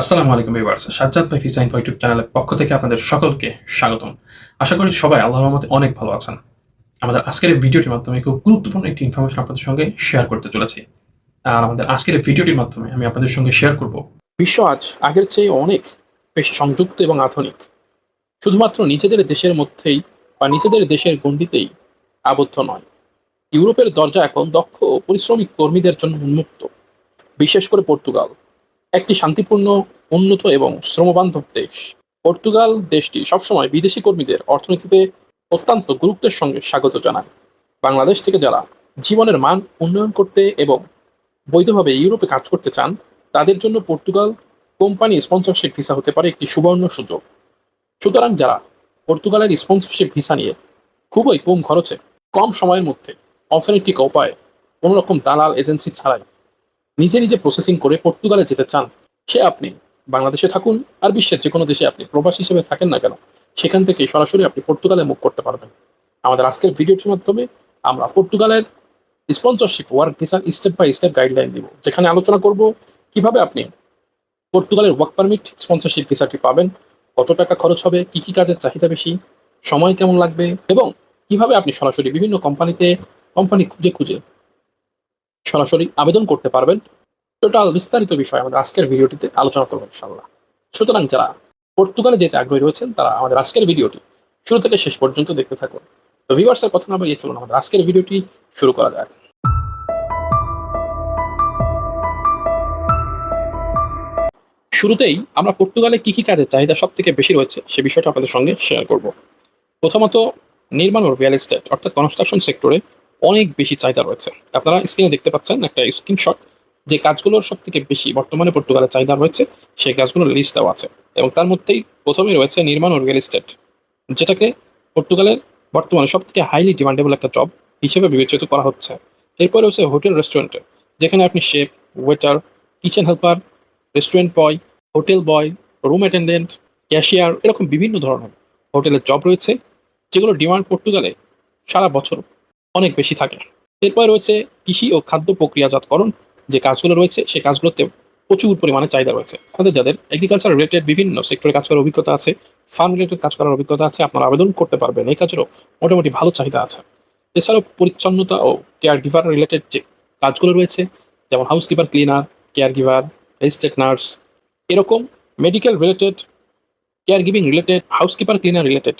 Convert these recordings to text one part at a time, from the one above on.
আসসালামু আলাইকুম ভিউয়ার্স, সাজ্জাদ ভাই ডিজাইন ফর ইউটিউব চ্যানেলের পক্ষ থেকে আপনাদের সকলকে স্বাগতম। আশা করি সবাই আল্লাহর রহমতে অনেক ভালো আছেন। আমাদের আজকের এই ভিডিওটির মাধ্যমে খুব গুরুত্বপূর্ণ একটি ইনফরমেশন আপনাদের সঙ্গে শেয়ার করতে চলেছি। আর আমাদের আজকের এই ভিডিওটির মাধ্যমে আমি আপনাদের সঙ্গে শেয়ার করব। বিশ্ব আজ আগের চেয়ে অনেক বেশি সংযুক্ত এবং আধুনিক। শুধুমাত্র নিজেদের দেশের মধ্যেই বা নিজেদের দেশের গণ্ডিতেই আবদ্ধ নয়। ইউরোপের দরজা এখন দক্ষ পরিশ্রমিক কর্মীদের জন্য উন্মুক্ত, বিশেষ করে পর্তুগাল। একটি শান্তিপূর্ণ, উন্নত এবং শ্রমবান্ধব দেশ। পর্তুগাল দেশটি সবসময় বিদেশি কর্মীদের অর্থনীতিতে অত্যন্ত গুরুত্বের সঙ্গে স্বাগত জানায়। বাংলাদেশ থেকে যারা জীবনের মান উন্নয়ন করতে এবং বৈধভাবে ইউরোপে কাজ করতে চান, তাদের জন্য পর্তুগাল কোম্পানি স্পন্সরশিপ ভিসা হতে পারে একটি সুবর্ণ সুযোগ। সুতরাং যারা পর্তুগালের স্পন্সরশিপ ভিসা নিয়ে খুবই কম খরচে, কম সময়ের মধ্যে অর্থনৈতিক উপায়ে কোনোরকম দালাল এজেন্সি ছাড়াই নিজে নিজে প্রসেসিং করে পর্তুগালে যেতে চান, সে আপনি বাংলাদেশে থাকুন আর বিশ্বের যে কোনো দেশে আপনি প্রবাসী হিসেবে থাকেন না কেন, সেখান থেকে সরাসরি আপনি পর্তুগালে মুখ করতে পারবেন। আমাদের আজকের ভিডিওটির মাধ্যমে আমরা পর্তুগালের স্পন্সরশিপ ওয়ার্ক ভিসার স্টেপ বাই স্টেপ গাইডলাইন দিব, যেখানে আলোচনা করব কীভাবে আপনি পর্তুগালের ওয়ার্ক পারমিট স্পন্সরশিপ ভিসাটি পাবেন, কত টাকা খরচ হবে, কি কি কাজের চাহিদা বেশি, সময় কেমন লাগবে এবং কীভাবে আপনি সরাসরি বিভিন্ন কোম্পানিতে কোম্পানি খুঁজে খুঁজে সরাসরি আবেদন করতে পারবেন। টোটাল বিস্তারিত বিষয় আমাদের আজকের ভিডিওটিতে আলোচনা করব ইনশাল্লাহ সুতরাং যারা পর্তুগালে যেতে আগ্রহী রয়েছেন, তারা আমাদের আজকের ভিডিওটি শুরু থেকে শেষ পর্যন্ত দেখতে থাকুন। তো ভিউয়ার্সের কথা না বাড়িয়ে চলুন আমাদের আজকের ভিডিওটি শুরু করা যাক। শুরুতেই আমরা পর্তুগালে কি কি কাজের চাহিদা সব থেকে বেশি রয়েছে, সে বিষয়টা আপনাদের সঙ্গে শেয়ার করব। প্রথমত নির্মাণ ও রিয়েল এস্টেট অর্থাৎ কনস্ট্রাকশন সেক্টরে অনেক বেশি চাহিদা রয়েছে। আপনারা স্ক্রিনে দেখতে পাচ্ছেন একটা স্ক্রিনশট যে কাজগুলোর সব থেকে বেশি বর্তমানে পর্তুগালে চাহিদা রয়েছে, সেই কাজগুলোর লিস্ট দেওয়া আছে। এবং তার মধ্যেই প্রথমে রয়েছে নির্মাণ ও রিয়েল এস্টেট যেটাকে পর্তুগালের বর্তমানে সব থেকে হাইলি ডিমান্ডেবল একটা জব হিসেবে বিবেচিত করা হচ্ছে। এরপরে রয়েছে হোটেল রেস্টুরেন্টে যেখানে আপনি chef waiter kitchen helper restaurant boy hotel boy room attendant cashier এরকম বিভিন্ন ধরনের হোটেলের জব রয়েছে, যেগুলো ডিমান্ড পর্তুগালে সারা বছর অনেক বেশি থাকে। এরপরে রয়েছে কৃষি ও খাদ্য প্রক্রিয়াজাতকরণ। যে কাজগুলো রয়েছে সেই কাজগুলোতে প্রচুর পরিমাণে চাহিদা রয়েছে। আমাদের যাদের এগ্রিকালচার রিলেটেড বিভিন্ন সেক্টরে কাজ করার অভিজ্ঞতা আছে ফার্ম রিলেটেড কাজ করার অভিজ্ঞতা আছে, আপনারা আবেদন করতে পারবেন। এই কাজেরও মোটামুটি ভালো চাহিদা আছে। এছাড়াও পরিচ্ছন্নতা ও কেয়ার গিভার রিলেটেড যে কাজগুলো রয়েছে, যেমন housekeeper cleaner care giver registered nurse এরকম medical related care giving related housekeeper cleaner related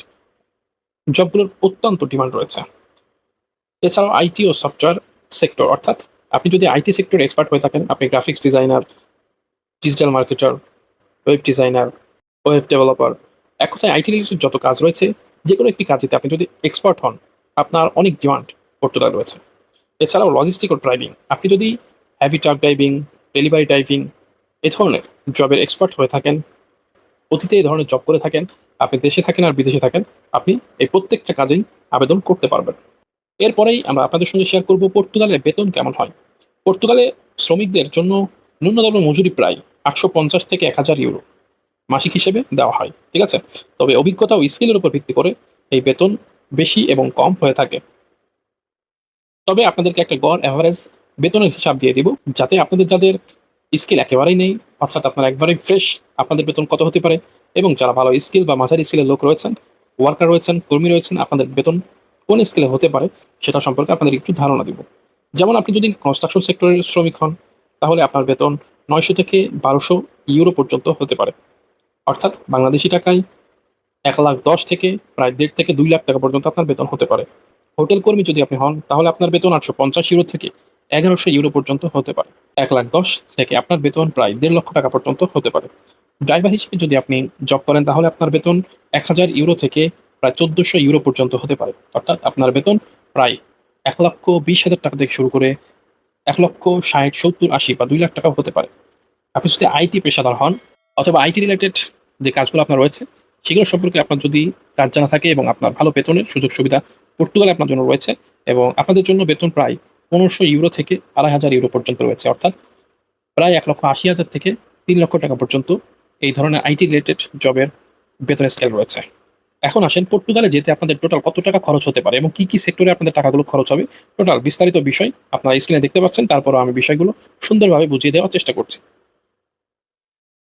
জবগুলোর অত্যন্ত ডিমান্ড রয়েছে। এছাড়াও আইটি ও সফটওয়্যার সেক্টর অর্থাৎ আপনি যদি আইটি সেক্টরে এক্সপার্ট হয়ে থাকেন, আপনি graphics designer digital marketer web designer web developer এক কথায় আইটি রিলেটেড যত কাজ রয়েছে যে কোনো একটি কাজেতে আপনি যদি এক্সপার্ট হন, আপনার অনেক ডিমান্ড পর্তুগাল রয়েছে। এছাড়াও লজিস্টিক ও ড্রাইভিং আপনি যদি heavy truck driving delivery driving এ ধরনের জবের এক্সপার্ট হয়ে থাকেন, অতীতে এই ধরনের জব করে থাকেন, আপনি দেশে থাকেন আর বিদেশে থাকেন, আপনি এই প্রত্যেকটা কাজেই আবেদন করতে পারবেন। এরপরেই আমরা আপনাদের সঙ্গে শেয়ার করব পর্তুগালের বেতন কেমন হয়। পর্তুগালে শ্রমিকদের জন্য ন্যূনতম মজুরি প্রায় আটশো পঞ্চাশ থেকে এক হাজার ইউরো মাসিক হিসেবে দেওয়া হয়, ঠিক আছে? তবে অভিজ্ঞতা ও স্কিলের উপর ভিত্তি করে এই বেতন বেশি এবং কম হয়ে থাকে। তবে আপনাদেরকে একটা গড় অ্যাভারেজ বেতনের হিসাব দিয়ে দিব, যাতে আপনাদের যাদের স্কিল একেবারেই নেই, অর্থাৎ আপনারা একবারেই ফ্রেশ আপনাদের বেতন কত হতে পারে এবং যারা ভালো স্কিল বা মাঝারি স্কিলের লোক রয়েছেন ওয়ার্কার রয়েছেন, কর্মী রয়েছেন, আপনাদের বেতন কোন স্কেলে হতে পারে সেটা সম্পর্কে আপনাদের একটু ধারণা দিব। যেমন আপনি যদি কনস্ট্রাকশন সেক্টরের শ্রমিক হন, তাহলে আপনার বেতন নয়শো থেকে বারোশো ইউরো পর্যন্ত হতে পারে। অর্থাৎ বাংলাদেশি টাকায় এক লাখ দশ থেকে প্রায় দেড় থেকে দুই লাখ টাকা পর্যন্ত আপনার বেতন হতে পারে। হোটেল কর্মী যদি আপনি হন, তাহলে আপনার বেতন আটশো পঞ্চাশ ইউরো থেকে এগারোশো ইউরো পর্যন্ত হতে পারে। এক লাখ দশ থেকে আপনার বেতন প্রায় দেড় লক্ষ টাকা পর্যন্ত হতে পারে। ড্রাইভার হিসেবে যদি আপনি জব করেন, তাহলে আপনার বেতন এক হাজার ইউরো থেকে প্রায় চোদ্দোশো ইউরো পর্যন্ত হতে পারে। অর্থাৎ আপনার বেতন প্রায় এক লক্ষ বিশ হাজার টাকা থেকে শুরু করে এক লক্ষ ষাট, সত্তর, আশি বা দুই লাখ টাকাও হতে পারে। আপনি যদি আইটি পেশাদার হন অথবা আইটি রিলেটেড যে কাজগুলো আপনার রয়েছে, সেগুলো সম্পর্কে আপনার যদি কাজ জানা থাকে এবং আপনার ভালো বেতনের সুযোগ সুবিধা পর্তুগালে আপনার জন্য রয়েছে এবং আপনাদের জন্য বেতন প্রায় পনেরোশো ইউরো থেকে আড়াই হাজার ইউরো পর্যন্ত রয়েছে, অর্থাৎ প্রায় এক লক্ষ আশি হাজার থেকে তিন লক্ষ টাকা পর্যন্ত এই ধরনের আইটি রিলেটেড জবের বেতনের স্কেল রয়েছে। এখন আসেন, পর্তুগালে যেতে আপনাদের টোটাল কত টাকা খরচ হতে পারে এবং কি কি সেক্টরে আপনাদের টাকাগুলো খরচ হবে? টোটাল বিস্তারিত বিষয় আপনারা স্ক্রিনে দেখতে পাচ্ছেন, তারপরও আমি বিষয়গুলো সুন্দরভাবে বুঝিয়ে দেওয়ার চেষ্টা করছি।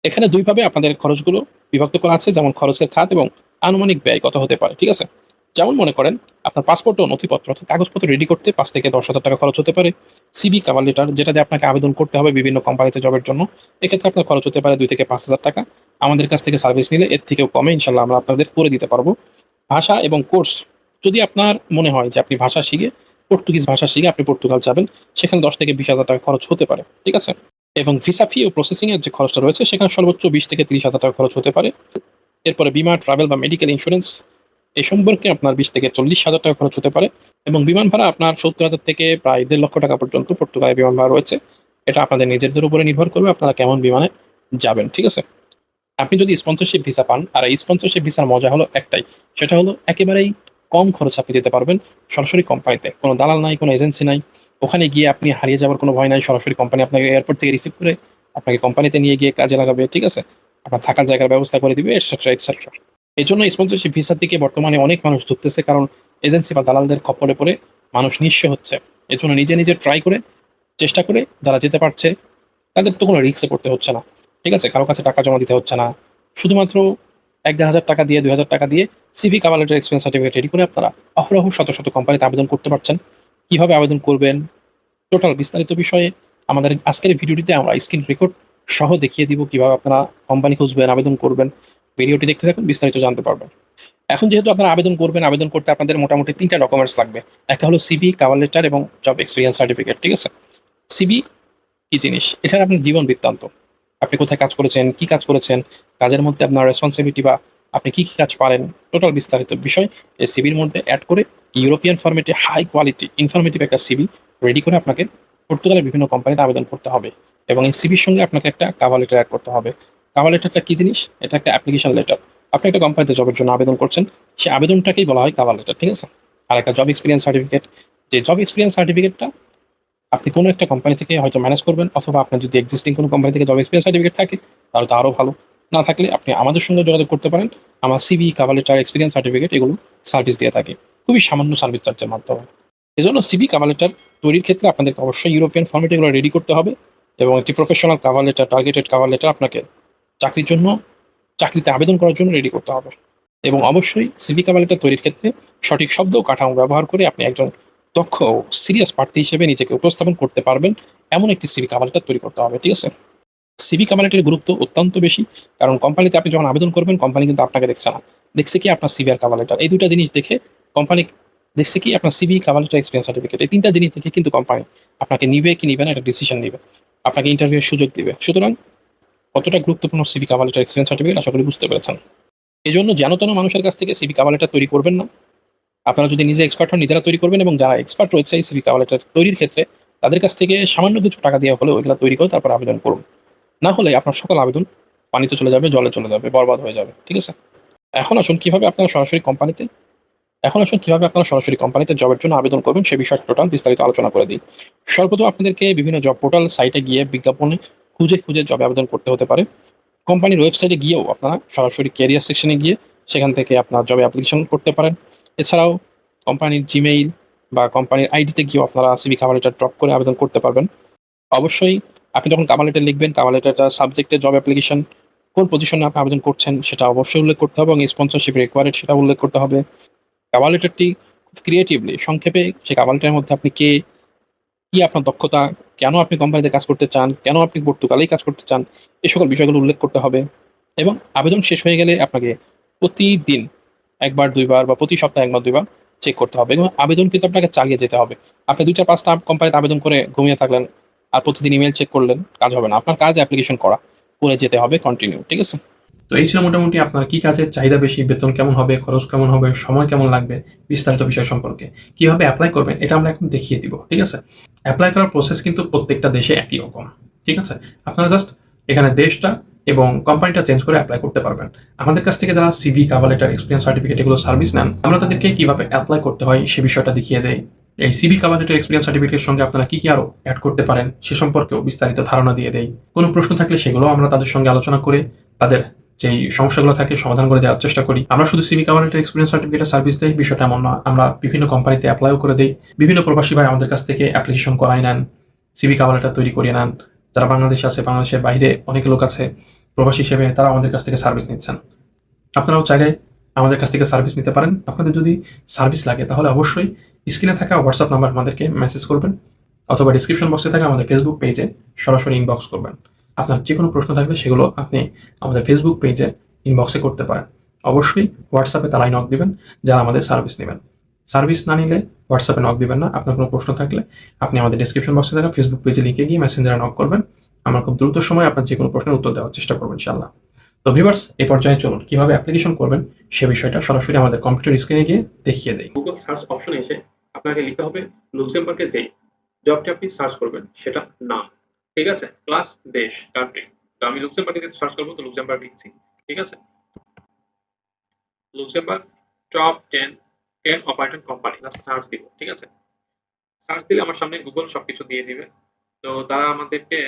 এখানে দুইভাবে আপনাদের খরচগুলো বিভক্ত করা আছে, যেমন খরচের খাত এবং আনুমানিক ব্যয় কত হতে পারে, ঠিক আছে? যেমন মনে করেন, আপনার পাসপোর্ট ও নথিপত্র অর্থাৎ কাগজপত্র রেডি করতে পাঁচ থেকে দশ হাজার টাকা খরচ হতে পারে। সিবি কাভার লেটার যেটাতে আপনাকে আবেদন করতে হবে বিভিন্ন কোম্পানিতে জবের জন্য। এক্ষেত্রে আপনার খরচ হতে পারে দুই থেকে পাঁচ হাজার টাকা। আমাদের কাছ থেকে সার্ভিস নিলে এর থেকেও কমে ইনশাল্লাহ আমরা আপনাদের করে দিতে পারব। ভাষা এবং কোর্স যদি আপনার মনে হয় যে আপনি ভাষা শিখে পর্তুগিজ ভাষা শিখে আপনি পর্তুগাল যাবেন, সেখানে দশ থেকে বিশ হাজার টাকা খরচ হতে পারে, ঠিক আছে? এবং ভিসা ফি ও প্রসেসিং এর যে খরচটা রয়েছে, সেখানে সর্বোচ্চ বিশ থেকে তিরিশ হাজার টাকা খরচ হতে পারে। এরপরে বিমা ট্রাভেল বা মেডিকেল ইন্স্যুরেন্স এই সম্পর্কে আপনার বিশ থেকে চল্লিশ হাজার টাকা খরচ হতে পারে এবং বিমান ভাড়া আপনার সত্তর হাজার থেকে প্রায় দেড় লক্ষ টাকা পর্যন্ত পর্তুগালে বিমান ভাড়া রয়েছে। এটা আপনাদের নিজেদের উপরে নির্ভর করবে আপনারা কেমন বিমানে যাবেন, ঠিক আছে? আপনি যদি স্পন্সরশিপ ভিসা পান, আর এই স্পন্সরশিপ ভিসার মজা হলো একটাই, সেটা হলো একেবারেই কম খরচ আপনি দিতে পারবেন সরাসরি কোম্পানিতে কোনো দালাল নাই, কোনো এজেন্সি নাই। ওখানে গিয়ে আপনি হারিয়ে যাওয়ার কোনো ভয় নাই, সরাসরি কোম্পানি আপনাকে এয়ারপোর্ট থেকে রিসিভ করে আপনাকে কোম্পানিতে নিয়ে গিয়ে কাজে লাগাবে, ঠিক আছে? আপনার থাকার জায়গার ব্যবস্থা করে দিবে এটসেট্রা এটসেট্রা এই জন্য স্পন্সরশিপ ভিসার দিকে বর্তমানে অনেক মানুষ ঢুকতেছে কারণ এজেন্সি বা দালালদের খপ্পরে পড়ে মানুষ নিঃস্ব হচ্ছে। এর জন্য নিজে নিজে ট্রাই করে, চেষ্টা করে যারা যেতে পারছে, তাদের তো কোনো রিস্কে পড়তে হচ্ছে না। ঠিক আছে? কারও কাছে টাকা জমা দিতে হচ্ছে না। শুধুমাত্র এক দেড় হাজার টাকা দিয়ে, দুই হাজার টাকা দিয়ে সিভি কাভালেটের এক্সপিরিয়েন্স সার্টিফিকেট রেডি করে আপনারা অহরহ শত শত কোম্পানিতে আবেদন করতে পারছেন। কীভাবে আবেদন করবেন? টোটাল বিস্তারিত বিষয়ে আমাদের আজকের ভিডিওটিতে আমরা স্ক্রিন রেকর্ড সহ দেখিয়ে দিব কীভাবে আপনারা কোম্পানি খুঁজবেন, আবেদন করবেন। ভিডিওটি দেখতে থাকুন, বিস্তারিত জানতে পারবেন। এখন যেহেতু আপনারা আবেদন করবেন, আবেদন করতে আপনাদের মোটামুটি তিনটা ডকুমেন্টস লাগবে। একটা হলো সিভি কাভার লেটার এবং জব এক্সপিরিয়েন্স সার্টিফিকেট ঠিক আছে? সিভি কি জিনিস? এটার আপনার জীবন বৃত্তান্ত। আপনি কোথায় কাজ করেছেন, কি কাজ করেছেন, কাজের মধ্যে আপনার রেসপন্সিবিলিটি বা আপনি কি কি কাজ পারেন টোটাল বিস্তারিত বিষয় এই সিভির মধ্যে অ্যাড করে ইউরোপিয়ান ফরম্যাটে হাই কোয়ালিটি ইনফরমেটিভ একটা সিভি রেডি করে আপনাকে পর্তুগালের বিভিন্ন কোম্পানিতে আবেদন করতে হবে এবং এই সিভির সঙ্গে আপনাকে একটা কাভার লেটার অ্যাড করতে হবে। কাভার লেটারটা কি জিনিস? এটা একটা অ্যাপ্লিকেশন লেটার আপনি একটা কোম্পানিতে জবের জন্য আবেদন করছেন, সেই আবেদনটাকেই বলা হয় কাভার লেটার ঠিক আছে? আর একটা জব এক্সপিরিয়েন্স সার্টিফিকেট যে জব এক্সপিরিয়েন্স সার্টিফিকেটটা আপনি কোনো একটা কোম্পানি থেকে হয়তো ম্যানেজ করবেন, অথবা আপনার যদি এক্সিস্টিং কোনো কোম্পানি থেকে জব এক্সপিরিয়েন্স সার্টিফিকেট থাকে, তাহলে তো আরও ভালো। না থাকলে আপনি আমাদের সঙ্গে যোগাযোগ করতে পারেন। আমার CV cover letter experience certificate এগুলো সার্ভিস দিয়ে থাকে। খুবই সামান্য সার্ভিস চার্জের মাধ্যমে। এজন্য সিবি কাভার লেটার তৈরির ক্ষেত্রে আপনাদেরকে অবশ্যই ইউরোপিয়ান ফর্মেট এগুলো রেডি করতে হবে এবং একটি professional cover letter targeted cover letter আপনাকে চাকরির জন্য, চাকরিতে আবেদন করার জন্য রেডি করতে হবে। এবং অবশ্যই সিভি কাভার লেটার তৈরির ক্ষেত্রে সঠিক শব্দ কাঠামো ব্যবহার করে আপনি একজন দক্ষ ও সিরিয়াস প্রার্থী হিসেবে নিজেকে উপস্থাপন করতে পারবেন এমন একটি সিভি কাভার তৈরি করতে হবে, ঠিক আছে? সিভি কাভার লেটারের গুরুত্ব অত্যন্ত বেশি, কারণ কোম্পানিতে আপনি যখন আবেদন করবেন কোম্পানি কিন্তু আপনাকে দেখছে না। দেখছে কি আপনার সিভি আর এই দুটা জিনিস দেখে কোম্পানি দেখছে কি আপনার CV cover letter experience certificate এই তিনটা জিনিস দেখে কিন্তু কোম্পানি আপনাকে নিবে কি নিবে না, একটা ডিসিশন নিবে। আপনাকে ইন্টারভিউয়ের সুযোগ দিবে। সুতরাং কতটা গুরুত্বপূর্ণ CV cover letter experience certificate আশা করি বুঝতে পেরেছেন। এই জন্য যেন মানুষের কাছ থেকে সিভি কাভার তৈরি করবেন না। আপনারা যদি নিজে এক্সপার্ট হন, নিজেরা তৈরি করবেন এবং যারা এক্সপার্ট রয়েছে এই সিভি কাভার লেটার তৈরির ক্ষেত্রে, তাদের কাছ থেকে সামান্য কিছু টাকা দেওয়া হলে ওইগুলো তৈরি করে তারপর আবেদন করুন। না হলে আপনার সকল আবেদন পানিতে চলে যাবে, জলে চলে যাবে, বরবাদ হয়ে যাবে, ঠিক আছে? এখন আসুন কীভাবে আপনারা সরাসরি কোম্পানিতে, এখন আসুন কীভাবে আপনারা সরাসরি কোম্পানিতে জবের জন্য আবেদন করবেন, সে বিষয়ে টোটাল বিস্তারিত আলোচনা করে দিই। সর্বপ্রথম আপনাদেরকে বিভিন্ন জব পোর্টাল সাইটে গিয়ে বিজ্ঞাপনে খুঁজে খুঁজে জবে আবেদন করতে হতে পারে। কোম্পানির ওয়েবসাইটে গিয়েও আপনারা সরাসরি ক্যারিয়ার সেকশনে গিয়ে সেখান থেকে আপনার জবে অ্যাপ্লিকেশন করতে পারেন। এছাড়াও কোম্পানির জিমেইল বা কোম্পানির আইডিতে গিয়েও আপনারা সিবি কাভার লেটার ড্রপ করে আবেদন করতে পারবেন। অবশ্যই আপনি যখন কাভার লেটার লিখবেন কাভার লেটারটা সাবজেক্টে জব অ্যাপ্লিকেশন কোন পজিশনে আপনি আবেদন করছেন সেটা অবশ্যই উল্লেখ করতে হবে এবং স্পন্সরশিপ রিকোয়ার্ড সেটা উল্লেখ করতে হবে। কাভার লেটারটি খুব ক্রিয়েটিভলি সংক্ষেপে সেই কাভার লেটারের মধ্যে আপনি কে, কি আপনার দক্ষতা, কেন আপনি কোম্পানিতে কাজ করতে চান, কেন আপনি পর্তুগালেই কাজ করতে চান এই সকল বিষয়গুলো উল্লেখ করতে হবে এবং আবেদন শেষ হয়ে গেলে আপনাকে প্রতিদিন একবার, দুইবার বা প্রতি সপ্তাহে একবার, দুইবার চেক করতে হবে। এবং আবেদন কিন্তু আপনাকে চালিয়ে যেতে হবে। আপনি দুই, চার, পাঁচটা কোম্পানিতে আবেদন করে ঘুমিয়ে থাকলেন আর প্রতিদিন ইমেল চেক করলেন, কাজ হবে না। আপনার কাজ অ্যাপ্লিকেশন করা, করে যেতে হবে কন্টিনিউ ঠিক আছে? তো এই ছিল মোটামুটি আপনার কি কাজের চাহিদা বেশি, বেতন কেমন হবে, খরচ কেমন হবে, সময় কেমন লাগবে, বিস্তারিত বিষয় সম্পর্কে। কীভাবে অ্যাপ্লাই করবেন, এটা আমরা এখন দেখিয়ে দিব, ঠিক আছে? অ্যাপ্লাই করার প্রসেস কিন্তু প্রত্যেকটা দেশে একই রকম, ঠিক আছে? আপনারা জাস্ট এখানে দেশটা এবং কোম্পানিটা চেঞ্জ করে অ্যাপ্লাই করতে পারবেন। আমাদের কাছ থেকে যারা CV cover letter experience certificate এগুলো সার্ভিস নেন, আমরা তাদেরকে কীভাবে অ্যাপ্লাই করতে হয় সে বিষয়টা দেখিয়ে দেয় এই সিবি কাভার লেটার এক্সপিরিয়েন্স সার্টিফিকেটের সঙ্গে আপনারা কি কি আরও অ্যাড করতে পারেন সে সম্পর্কেও বিস্তারিত ধারণা দিয়ে দেয় কোনো প্রশ্ন থাকলে সেগুলো আমরা তাদের সঙ্গে আলোচনা করে তাদের যেই সমস্যাগুলো থাকে সমাধান করে দেওয়ার চেষ্টা করি। আমরা শুধু সিভি কাভার লেটার এক্সপিরিয়েন্স সার্টিফিকেটের সার্ভিস দেই, বিষয়টা এমন না। আমরা বিভিন্ন কোম্পানিতে অ্যাপ্লাইও করে দিই। বিভিন্ন প্রবাসী ভাই আমাদের কাছ থেকে অ্যাপ্লিকেশন করাই নেন সিভি কাভার লেটার তৈরি করিয়ে নেন। যারা বাংলাদেশে আছে, বাংলাদেশের বাইরে অনেক লোক আছে, প্রবাসী হিসেবে তারা আমাদের কাছ থেকে সার্ভিস নিচ্ছেন। আপনারাও চাইলে আমাদের কাছ থেকে সার্ভিস নিতে পারেন। আপনাদের যদি সার্ভিস লাগে, তাহলে অবশ্যই স্ক্রিনে থাকা হোয়াটসঅ্যাপ নাম্বার আমাদেরকে মেসেজ করবেন অথবা ডিসক্রিপশন বক্সে থাকা আমাদের ফেসবুক পেজে সরাসরি ইনবক্স করবেন। আপনার যে কোনো প্রশ্ন থাকলে সেগুলো আপনি আমাদের ফেসবুক পেজে ইনবক্সে করতে পারেন। অবশ্যই হোয়াটসঅ্যাপে তারাই নক দিবেন, যারা আমাদের সার্ভিস নেবেন। সার্ভিস না নিলে হোয়াটসঅ্যাপে নক দিবেন না আপনার কোনো প্রশ্ন থাকলে আপনি আমাদের ডিসক্রিপশন বক্সে থাকা ফেসবুক পেজে লিখে গিয়ে মেসেঞ্জারে নক করবেন। আমরা খুব দ্রুত সময় আপনার যে কোনো প্রশ্নের উত্তর দেওয়ার চেষ্টা করব ইনশাল্লাহ তো ভিভার্স এই পর্যায়ে চলুন কীভাবে অ্যাপ্লিকেশন করবেন সে বিষয়টা সরাসরি আমাদের কম্পিউটার স্ক্রিনে গিয়ে দেখিয়ে দেয় গুগল সার্চ অপশনে এসে আপনাকে লিখতে হবে লুক্সেমবার্গের যেই জবটি আপনি সার্চ করবেন সেটা নাম। ঠিক আছে? প্লাস দেশ কান্ট্রি তো আমি লুক্সেমবার্গে যেহেতু সার্চ করব তো লুক্সেমবার্গ লিখছি। ঠিক আছে? Luxembourg top ten ten operator company just search দিব, ঠিক আছে? সার্চ দিলে আমার সামনে গুগল সবকিছু দিয়ে দিবে। তো তারা আমাদেরকে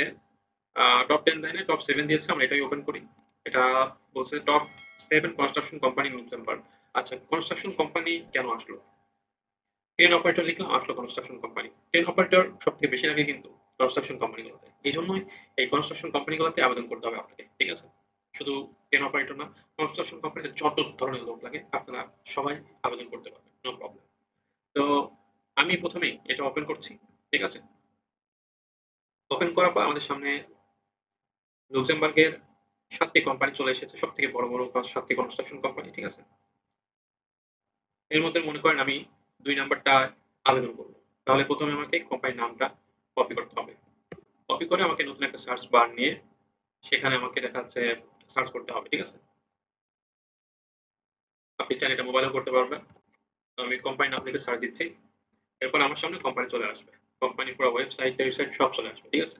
টপ টেন দেয় টপ সেভেন দিয়েছে, আমরা এটাই ওপেন করি। এটা বলছে top seven construction company Luxembourg আচ্ছা কনস্ট্রাকশন কোম্পানি কেন আসলো? টেন অপারেটর লিখলাম, আসলো কনস্ট্রাকশন কোম্পানি টেন অপারেটর সব থেকে বেশি লাগে কিন্তু কনস্ট্রাকশন কোম্পানিগুলোতে এই জন্যই এই কনস্ট্রাকশন কোম্পানিগুলোতে আবেদন করতে হবে আপনাকে, ঠিক আছে? শুধু টেন অপারেটর না? কনস্ট্রাকশন কোম্পানিতে যত ধরনের লোক লাগে, আপনারা সবাই আবেদন করতে পারবেন নো প্রবলেম তো আমি প্রথমেই এটা ওপেন করছি, ঠিক আছে? ওপেন করার পর আমাদের সামনে লুক্সেমবার্গের সাতটি কোম্পানি চলে এসেছে সব থেকে বড় বড় সাতটি কনস্ট্রাকশন কোম্পানি ঠিক আছে? এর মধ্যে মনে করেন আমি দুই নাম্বারটা আবেদন করব। তাহলে প্রথমে আমাকে কোম্পানির নামটা কপি করতে হবে। কপি করে আমাকে নতুন একটা সার্চ বার নিয়ে, সেখানে আমাকে দেখা যাচ্ছে সার্চ করতে হবে, ঠিক আছে? আপনি চাইলে এটা মোবাইলেও করতে পারবেন। তো আমি কোম্পানি নাম লিখে সার্চ দিচ্ছি। এরপর আমার সামনে কোম্পানি চলে আসবে। কোম্পানি পুরো ওয়েবসাইট ওয়েবসাইট সব চলে আসবে, ঠিক আছে?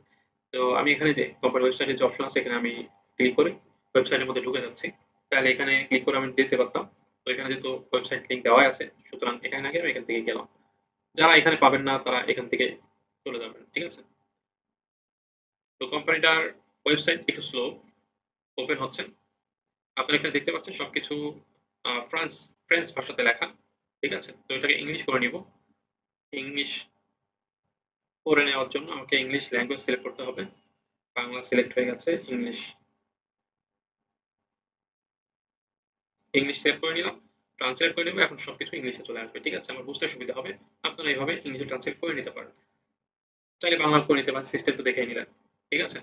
তো আমি এখানে যে কোম্পানি ওয়েবসাইটের যে অপশন আছে, এখানে আমি ক্লিক করে ওয়েবসাইটের মধ্যে ঢুকে যাচ্ছি। তাহলে এখানে ক্লিক করে আমি দিতে পারতাম। তো এখানে যেহেতু ওয়েবসাইট লিঙ্ক দেওয়া আছে, সুতরাং এখানে গিয়ে আমি এখান থেকে গেলাম। যারা এখানে পাবেন না, তারা এখান থেকে চলে যাবেন, ঠিক আছে? তো কোম্পানিটার ওয়েবসাইট একটু স্লো ওপেন হচ্ছে আপনারা এখানে দেখতে পাচ্ছেন সবকিছু ফ্রান্স, ফ্রেঞ্চ ভাষাতে লেখা, ঠিক আছে? তো এটাকে ইংলিশ করে নিব। ইংলিশ করে নেওয়ার জন্য আমাকে ইংলিশ ল্যাঙ্গুয়েজ সিলেক্ট করতে হবে। বাংলা সিলেক্ট হয়ে গেছে, ইংলিশ। ইংলিশ সিলেক্ট করে নিলাম, ট্রান্সলেট করে নেব, এখন সবকিছু ইংলিশে চলে আসবে, ঠিক আছে? আমার বুঝতে সুবিধা হবে। আপনারা এইভাবে ইংলিশে ট্রান্সলেট করে নিতে পারেন। চাইলে বাংলা করে নিতে পারেন সিস্টেম তো দেখে নিলেন, ঠিক আছে?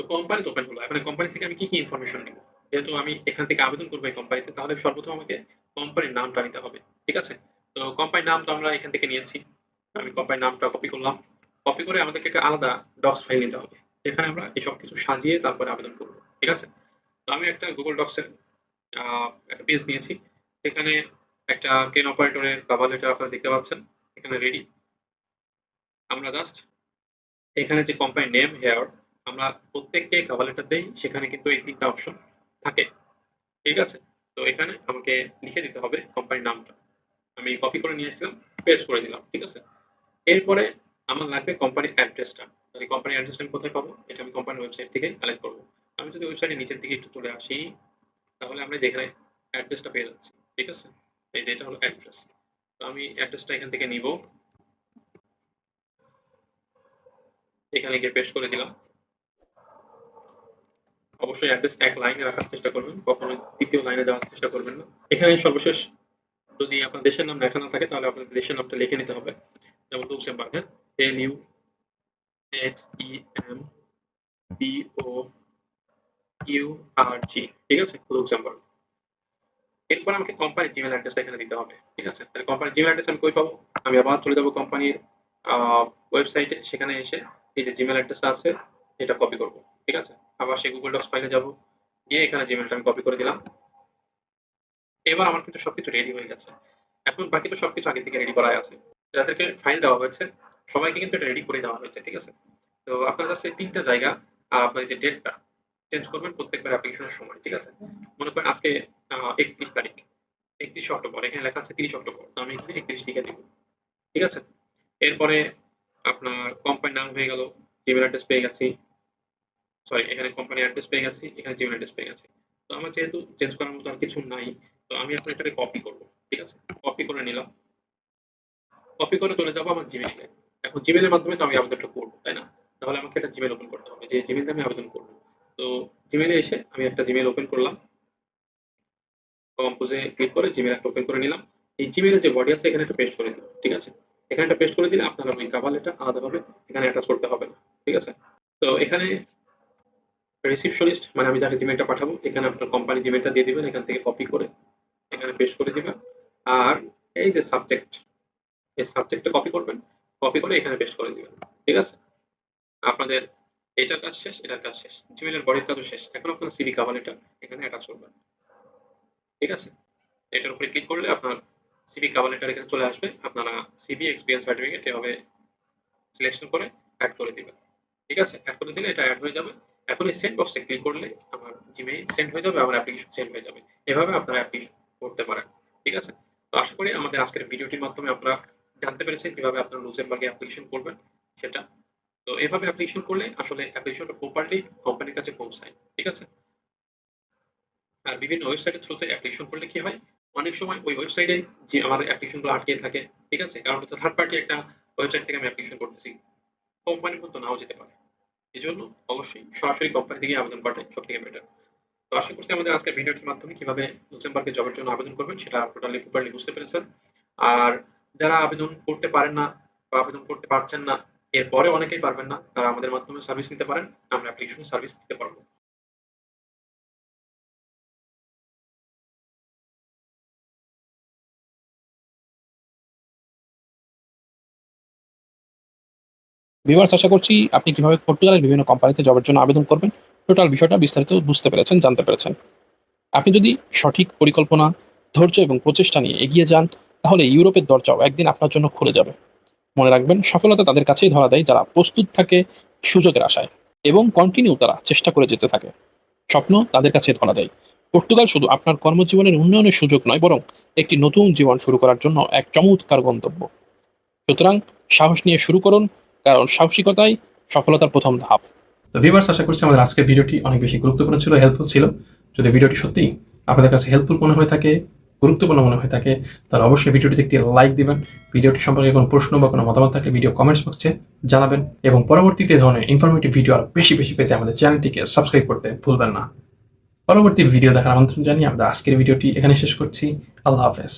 তো কোম্পানি ওপেন হলো। এখন কোম্পানি থেকে আমি কি কি ইনফরমেশন নিব? যেহেতু আমি এখান থেকে আবেদন করব এই কোম্পানিতে তাহলে সর্বপ্রথম আমাকে কোম্পানির নামটা নিতে হবে, ঠিক আছে? তো কোম্পানির নাম তো আমরা এখান থেকে নিয়েছি। আমি কোম্পানির নামটা কপি করলাম। কপি করে আমাদেরকে একটা আলাদা ডক্স ফাইল নিতে হবে, যেখানে আমরা এই সব কিছু সাজিয়ে তারপরে আবেদন করব, ঠিক আছে? তো আমি একটা গুগল ডক্সের একটা পেজ নিয়েছি। সেখানে একটা ট্রেন অপারেটরের কভার লেটার আপনারা দেখতে পাচ্ছেন, এখানে রেডি আমরা জাস্ট এখানে যে কোম্পানি নেম হেয়ার আমরা প্রত্যেককে কভার লেটার দেই, সেখানে কিন্তু এই তিনটা অপশন থাকে। ঠিক আছে? তো এখানে আমাকে লিখে দিতে হবে কোম্পানির নামটা। আমি কপি করে নিয়ে এসেছিলাম পেস্ট করে দিলাম, ঠিক আছে? এরপরে আমার লাগবে কোম্পানির অ্যাড্রেসটা তাহলে কোম্পানির অ্যাড্রেসটা আমি কোথায় পাবো? এটা আমি কোম্পানির ওয়েবসাইট থেকে কালেক্ট করব। আমি যদি ওয়েবসাইটের নিচের দিকে একটু চলে আসি, তাহলে আমরা যেখানে অ্যাড্রেসটা পেয়ে যাচ্ছি, ঠিক আছে? এই যে এটা হলো অ্যাড্রেস তো আমি অ্যাড্রেসটা এখান থেকে নিব। এখানে গিয়ে পেস্ট করে দিলাম। অবশ্যই অ্যাড্রেস এক লাইনে রাখার চেষ্টা করবেন কখনো দ্বিতীয় লাইনে যাওয়ার চেষ্টা করবেন না। এখানে সর্বশেষ যদি আপনার দেশের নাম লেখা না থাকে, তাহলে আপনার দেশের নামটা লিখে নিতে হবে। যেমন লুক্সেমবার্গ হ্যাঁ L U X E M B O U R G ঠিক আছে? লুক্সেমবার্গ এরপর আমাকে কোম্পানির জিমেল অ্যাড্রেসটা এখানে দিতে হবে, ঠিক আছে? তাহলে কোম্পানির জিমেল অ্যাড্রেস আমি কই পাবো? আমি আবার চলে যাব কোম্পানির ওয়েবসাইটে সেখানে এসে এই যে জিমেল অ্যাড্রেসটা আছে, এটা কপি করব। ঠিক আছে? আবার সেই গুগল ডক্স ফাইলে যাব। গিয়ে এখানে জিমেলটা আমি কপি করে দিলাম। এবার আমার কিন্তু সবকিছু রেডি হয়ে গেছে। এখন বাকি তো সবকিছু আগে থেকে রেডি করাই আছে। যাদেরকে ফাইল দেওয়া হয়েছে, সবাইকে কিন্তু এটা রেডি করে দেওয়া হয়েছে, ঠিক আছে? তো আপনার কাছে তিনটা জায়গা আর আপনার যে ডেটটা চেঞ্জ করবেন প্রত্যেকবার অ্যাপ্লিকেশনের সময়, ঠিক আছে? মনে করেন আজকে একত্রিশ তারিখ। একত্রিশ অক্টোবর, এখানে লেখা আছে তিরিশ অক্টোবর। তো আমি এখানে একত্রিশ লিখে দিব, ঠিক আছে? এরপরে আপনার কোম্পানির নাম হয়ে গেল জিমেল অ্যাড্রেস পেয়ে গেছি। সরি এখানে কোম্পানির অ্যাড্রেস পেয়ে গেছি, এখানে জিমেল অ্যাড্রেস পেয়ে গেছি। তো আমার যেহেতু চেঞ্জ করার মতো আর কিছু নাই, তো আমি এখন এটাকে কপি করব, ঠিক আছে? কপি করে নিলাম। কপি করে চলে যাব আমার জিমেইলে এখন জিমেইলের মাধ্যমে তো আমি আবেদনটা করব, তাই না? তাহলে আমাকে একটা জিমেল ওপেন করতে হবে, যে জিমেইলে আমি আবেদন করব। তো জিমেলে এসে আমি একটা জিমেল ওপেন করলাম। কম্পোজে ক্লিক করে জিমেল একটা ওপেন করে নিলাম। এই জিমেলের যে বডি আছে, এখানে একটা পেস্ট করে দিলাম, ঠিক আছে? এখানে একটা পেস্ট করে দিলে আপনারা ওই কাভার আলাদাভাবে এখানে অ্যাটাচ করতে হবে না, ঠিক আছে? তো এখানে রিসিপশনিস্ট মানে আমি যাকে জিমেলটা পাঠাবো। এখানে আপনার কোম্পানি জিমেলটা দিয়ে দিবেন, এখান থেকে কপি করে এখানে পেস্ট করে দিবেন। আর এই যে সাবজেক্ট এই সাবজেক্টটা কপি করবেন। কপি করে এখানে পেস্ট করে দিবেন। ঠিক আছে? আপনাদের এটার কাজ শেষ, এটার কাজ শেষ। জিমেলের বডির কাজও শেষ। এখন আপনার সিভি কাভার লেটার এখানে অ্যাটাচ করবেন। ঠিক আছে? এটার উপরে ক্লিক করলে আপনার সিভি কাভার এখানে চলে আসবে। আপনারা সিভি এক্সপিরিয়েন্স সার্টিফিকেট এভাবে সিলেকশন করে অ্যাড করে দিবেন। ঠিক আছে? অ্যাড করে দিলে এটা অ্যাড হয়ে যাবে। এখন সেন্ড বক্সে ক্লিক করলে আমার জিমেইল সেন্ড হয়ে যাবে, আমার অ্যাপ্লিকেশন সেন্ড হয়ে যাবে। এভাবে আপনারা অ্যাপ্লিকেশন করতে পারেন, ঠিক আছে? তো আশা করি আমাদের আজকের ভিডিওটির মাধ্যমে আপনারা জানতে পেরেছেন কীভাবে আপনারা লুজেমবার্গে অ্যাপ্লিকেশন করবেন সেটা। তো এভাবে অ্যাপ্লিকেশন করলে আসলে অ্যাপ্লিকেশনটা প্রপারলি কোম্পানির কাছে পৌঁছায়, ঠিক আছে? আর বিভিন্ন ওয়েবসাইটের থ্রুতে অ্যাপ্লিকেশন করলে কি হয়? অনেক সময় ওই ওয়েবসাইটে যে আমার অ্যাপ্লিকেশনগুলো আটকে থাকে, ঠিক আছে? কারণ থার্ড পার্টি একটা ওয়েবসাইট থেকে আমি অ্যাপ্লিকেশন করতেছি। কোম্পানির মতো নাও যেতে পারে। এই জন্য অবশ্যই সরাসরি কোম্পানি থেকে আবেদন করাটাই সব থেকে বেটার তো আশা করছি আমাদের আজকের ভিডিওটির মাধ্যমে কীভাবে লুক্সেমবার্গে জবের জন্য আবেদন করবেন সেটা টোটালি প্রপারলি বুঝতে পেরেছেন। আর যারা আবেদন করতে পারেন না বা আবেদন করতে পারছেন না, এরপরে অনেকেই পারবেন না, তারা আমাদের মাধ্যমে সার্ভিস নিতে পারেন। আমরা অ্যাপ্লিকেশন সার্ভিস দিতে পারব। ভিউয়ার্স আশা করছি আপনি কীভাবে পর্তুগালের বিভিন্ন কোম্পানিতে জবের জন্য আবেদন করবেন টোটাল বিষয়টা বিস্তারিত বুঝতে পেরেছেন, জানতে পেরেছেন। আপনি যদি সঠিক পরিকল্পনা, ধৈর্য এবং প্রচেষ্টা নিয়ে এগিয়ে যান, তাহলে ইউরোপের দরজাও একদিন আপনার জন্য খুলে যাবে। মনে রাখবেন, সফলতা তাদের কাছেই ধরা দেয় যারা প্রস্তুত থাকে সুযোগের আশায় এবং কন্টিনিউ তারা চেষ্টা করে যেতে থাকে। স্বপ্ন তাদের কাছে ধরা দেয়। পর্তুগাল শুধু আপনার কর্মজীবনের উন্নয়নের সুযোগ নয়, বরং একটি নতুন জীবন শুরু করার জন্য এক চমৎকার গন্তব্য। সুতরাং সাহস নিয়ে শুরু করুন কারণ সাহসিকতাই সফলতার প্রথম ধাপ। তো ভিউয়ার্স আশা করছি আমাদের আজকের ভিডিওটি অনেক বেশি গুরুত্বপূর্ণ ছিল হেল্পফুল ছিল। যদি ভিডিওটি সত্যি আপনাদের কাছে হেল্পফুল মনে হয়ে থাকে, গুরুত্বপূর্ণ মনে হয়ে থাকে, তাহলে অবশ্যই ভিডিওটিতে একটি লাইক দিবেন। ভিডিওটি সম্পর্কে কোনো প্রশ্ন বা কোনো মতামত থাকলে ভিডিও কমেন্টস বক্সে জানাবেন এবং পরবর্তীতে ধরনের ইনফরমেটিভ ভিডিও আর বেশি বেশি পেতে আমাদের চ্যানেলটিকে সাবস্ক্রাইব করতে ভুলবেন না। পরবর্তী ভিডিও দেখার আমন্ত্রণ জানিয়ে আমরা আজকের ভিডিওটি এখানে শেষ করছি। আল্লাহ হাফেজ।